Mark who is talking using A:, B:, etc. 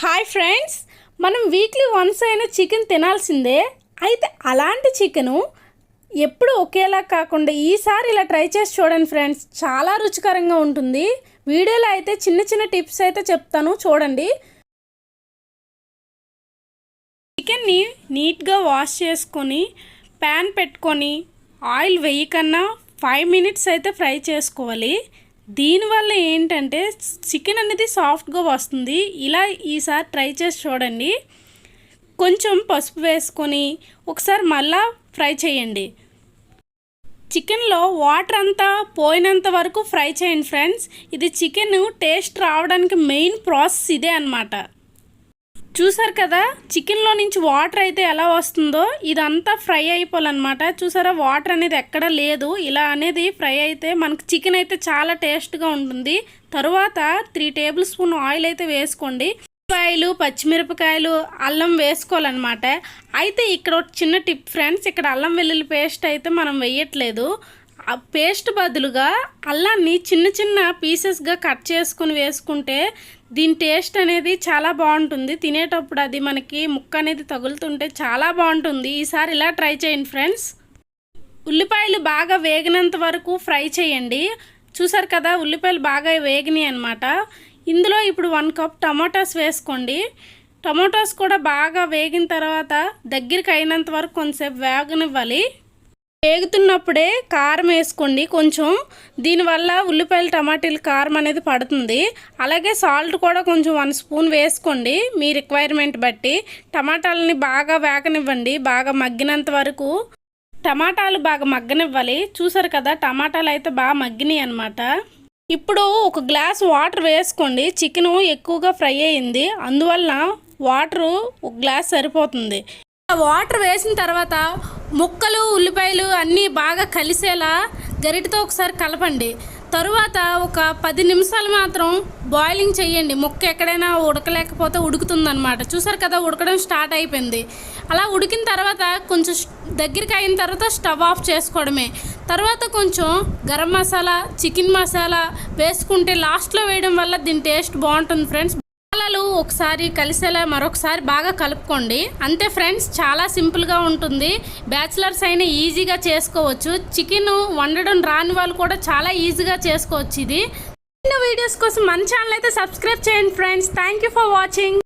A: Hi friends మనం weekly once అయిన chicken తినాల్సిందే. అయితే అలాంటి చికెను ఎప్పుడు ఒకేలా కాకుండా ఈసారి ఇలా ట్రై చేసి చూడండి ఫ్రెండ్స్ చాలా రుచికరంగా ఉంటుంది. వీడియోలో అయితే చిన్న చిన్న టిప్స్ అయితే చెప్తాను చూడండి. చికెన్ని నీట్గా వాష్ చేసుకొని ప్యాన్ పెట్టుకొని ఆయిల్ వేయకన్నా ఫైవ్ మినిట్స్ అయితే ఫ్రై చేసుకోవాలి. దీనివల్ల ఏంటంటే చికెన్ అనేది సాఫ్ట్గా వస్తుంది. ఇలా ఈసారి ట్రై చేసి చూడండి. కొంచెం పసుపు వేసుకొని ఒకసారి మళ్ళా ఫ్రై చేయండి. చికెన్లో వాటర్ అంతా పోయినంత వరకు ఫ్రై చేయండి ఫ్రెండ్స్. ఇది చికెన్ టేస్ట్ రావడానికి మెయిన్ ప్రాసెస్ ఇదే అనమాట చూసారు కదా? చికెన్లో నుంచి వాటర్ అయితే ఎలా వస్తుందో? ఇదంతా ఫ్రై అయిపోవాలన్నమాట. చూసారా? వాటర్ అనేది ఎక్కడ లేదు. ఇలా అనేది ఫ్రై అయితే మనకు చికెన్ అయితే చాలా టేస్ట్గా ఉంటుంది. తరువాత త్రీ టేబుల్ స్పూన్ ఆయిల్ అయితే వేసుకోండి. ఉల్లిపాయలు పచ్చిమిరపకాయలు అల్లం వేసుకోవాలన్నమాట. అయితే ఇక్కడ ఒక చిన్న టిప్ ఫ్రెండ్స్ ఇక్కడ అల్లం వెల్లుల్లి పేస్ట్ అయితే మనం వేయట్లేదు. పేస్ట్ బదులుగా అల్లాన్ని చిన్న చిన్న పీసెస్గా కట్ చేసుకుని వేసుకుంటే దీని టేస్ట్ అనేది చాలా బాగుంటుంది. తినేటప్పుడు అది మనకి ముక్క అనేది తగులుతుంటే చాలా బాగుంటుంది. ఈసారి ఇలా ట్రై చేయండి ఫ్రెండ్స్ ఉల్లిపాయలు బాగా వేగినంత వరకు ఫ్రై చేయండి. చూసారు కదా ఉల్లిపాయలు బాగా వేగినాయి అనమాట ఇందులో ఇప్పుడు వన్ కప్ టమాటాస్ వేసుకోండి. టమాటాస్ కూడా బాగా వేగిన తర్వాత దగ్గరికి అయినంత వరకు కొంచెంసేపు వేగనివ్వాలి. వేగుతున్నప్పుడే కారం వేసుకోండి. కొంచెం దీనివల్ల ఉల్లిపాయలు టమాటీలు కారం అనేది పడుతుంది. అలాగే సాల్ట్ కూడా కొంచెం వన్ స్పూన్ వేసుకోండి. మీ రిక్వైర్మెంట్ బట్టి టమాటాలని బాగా వేగనివ్వండి. బాగా మగ్గినంత వరకు టమాటాలు బాగా మగ్గనివ్వాలి. చూసారు కదా టమాటాలు అయితే బాగా మగ్గినాయి అనమాట ఇప్పుడు ఒక గ్లాస్ వాటర్ వేసుకోండి. చికెను ఎక్కువగా ఫ్రై అయింది. అందువల్ల వాటరు ఒక గ్లాస్ సరిపోతుంది. వాటర్ వేసిన తర్వాత ముక్కలు ఉల్లిపాయలు అన్నీ బాగా కలిసేలా గరిటతో ఒకసారి కలపండి. తరువాత ఒక పది నిమిషాలు మాత్రం బాయిలింగ్ చేయండి. ముక్క ఎక్కడైనా ఉడకలేకపోతే ఉడుకుతుందనమాట చూసారు కదా ఉడకడం స్టార్ట్ అయిపోయింది. అలా ఉడికిన తర్వాత కొంచెం దగ్గరికి అయిన తర్వాత స్టవ్ ఆఫ్ చేసుకోవడమే. తర్వాత కొంచెం గరం మసాలా చికెన్ మసాలా వేసుకుంటే లాస్ట్లో వేయడం వల్ల దీని టేస్ట్ బాగుంటుంది ఫ్రెండ్స్ మసాలాలు ఒకసారి కలిసేలా మరొకసారి బాగా కలుపుకోండి. అంతే ఫ్రెండ్స్ చాలా సింపుల్గా ఉంటుంది. బ్యాచిలర్స్ అయినా ఈజీగా చేసుకోవచ్చు. చికెన్ వండడం రాని వాళ్ళు కూడా చాలా ఈజీగా చేసుకోవచ్చు ఇది. వీడియోస్ కోసం మన ఛానల్ అయితే సబ్స్క్రైబ్ చేయండి friends. Thank you for watching